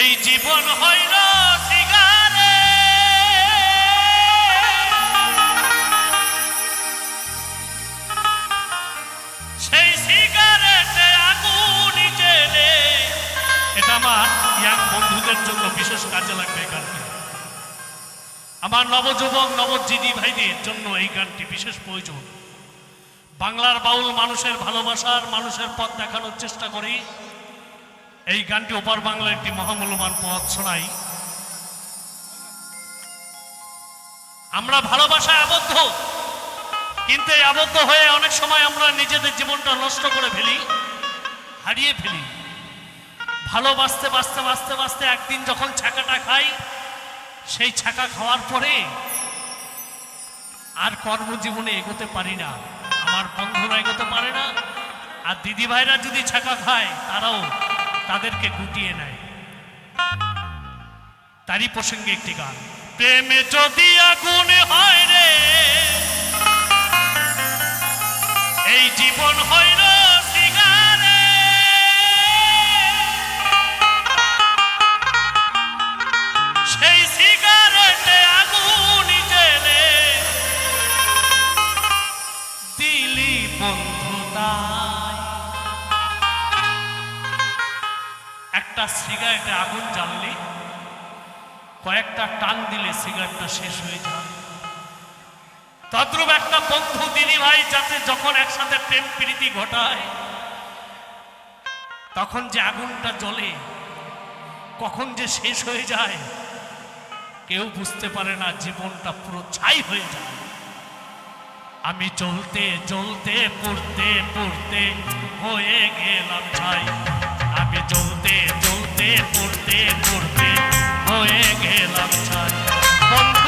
এই জীবন হইল সিগারে। সেই সিগারেটে আগুন জেলে এটা আমার ইয়াং বন্ধুদের জন্য বিশেষ কাজে লাগবে এই গানটি। আমার নবযুবক, নবজিদি ভাইদের জন্য এই গানটি বিশেষ প্রয়োজন। বাংলার বাউল মানুষের ভালোবাসার মানুষের পথ দেখানোর চেষ্টা করি। এই গানটি ওপার বাংলার একটি মহামূল্যবান পথ শোনাই। আমরা ভালোবাসায় আবদ্ধ, কিন্তু এই আবদ্ধ হয়ে অনেক সময় আমরা নিজেদের জীবনটা নষ্ট করে ফেলি, হারিয়ে ফেলি। ভালোবাসতে, বাঁচতে বাঁচতে বাঁচতে একদিন যখন ছাকাটা খাই, সেই ছাকা খাওয়ার পরে আর কর্মজীবনে এগোতে পারি না। আমার বন্ধুরা এগোতে পারে না, আর দিদি ভাইরা যদি ছাকা খায়, তারাও তাদেরকে গুটিয়ে নেয়। তারই প্রসঙ্গে একটি গান। প্রেমে যদি আগুন হয় রে, এই জীবন হইল না সেই একটা সিগারেটে আগুন জ্বাললে, কয়েকটা টান দিলে সিগারেটটা শেষ হয়ে যায়। তদ্রুপ একটা বন্ধু দিদি ভাই যাতে যখন একসাথে প্রেম প্রীতি ঘটায়, তখন যে আগুনটা জ্বলে, কখন যে শেষ হয়ে যায়, কেউ বুঝতে পারে না, জীবনটা পুরো ছাই হয়ে যায়। আমি চলতে চলতে, পড়তে পড়তে হয়ে গেলাম ছাই। আমি চলতে চলতে পড়তে পড়তে হয়ে গেলাম ছাই।